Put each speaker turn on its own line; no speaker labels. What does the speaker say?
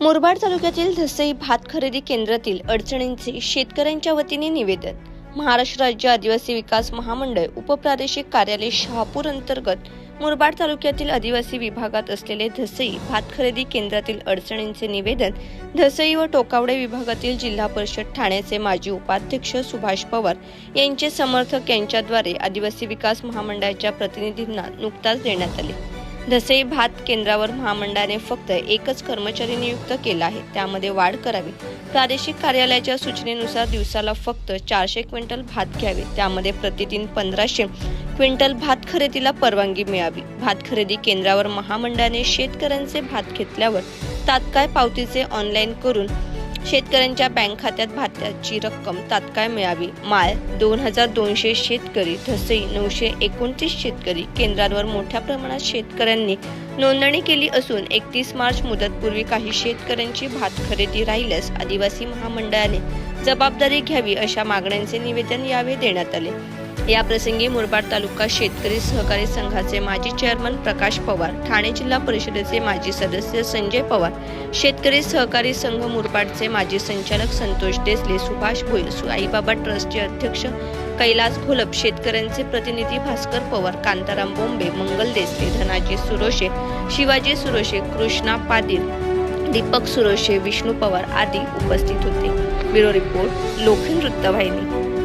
मुरबाड तालुक्यातील धसई भात खरेदी केंद्रातील अडचणींचे शेतकऱ्यांच्या वतीने निवेदन. महाराष्ट्र राज्य आदिवासी विकास महामंडळ उपप्रादेशिक कार्यालय शहापूर अंतर्गत मुरबाड तालुक्यातील आदिवासी विभागात असलेले धसई भात खरेदी केंद्रातील अडचणींचे निवेदन धसई व टोकावडे विभागातील जिल्हा परिषद ठाण्याचे माजी उपाध्यक्ष सुभाष पवार यांचे समर्थक यांच्याद्वारे आदिवासी विकास महामंडळाच्या प्रतिनिधींना नुकताच देण्यात आले. धसई भात केंद्रावर महामंडळाने फक्त एकच कर्मचारी नियुक्त केला आहे. त्यामध्ये वाढ करावी. प्रादेशिक कार्यालयाच्या सूचनेनुसार दिवसाला फक्त चारशे क्विंटल भात घ्यावे. त्यामध्ये प्रतिदिन पंधराशे क्विंटल भात खरेदीला परवानगी मिळावी. भात खरेदी केंद्रावर महामंडळाने शेतकऱ्यांचे भात घेतल्यावर तात्काळ पावतीचे ऑनलाईन करून शेतकऱ्यांच्या बँक खात्यात भाताची रक्कम तात्काळ मिळावी. माळ दोन हजार दोनशे शेतकरी धसई नऊशे एकोणतीस शेतकरी केंद्रांवर मोठ्या प्रमाणात शेतकऱ्यांनी नोंदणी केली असून एकतीस मार्च मुदतपूर्वी काही शेतकऱ्यांची भात खरेदी राहिल्यास आदिवासी महामंडळाने जबाबदारी घ्यावी अशा मागण्यांचे निवेदन यावेळी देण्यात आले. या प्रसंगी मुरबाड तालुका शेतकरी सहकारी संघाचे माजी चेअरमन प्रकाश पवार ठाणे जिल्हा परिषदेचे माजी सदस्य संजय पवार शेतकरी सहकारी संघ मुरबाडचे माजी संचालक संतोष देसले सुभाष भोईर साईबाबा ट्रस्टचे अध्यक्ष कैलास घोलप शेतकऱ्यांचे प्रतिनिधी भास्कर पवार कांताराम बोंबे मंगल देसले धनाजी सुरोशे शिवाजी सुरोशे कृष्णा पाटील दीपक सुरोशे विष्णू पवार आदी उपस्थित होते. ब्युरो रिपोर्ट लोखंड वृत्तवाहिनी.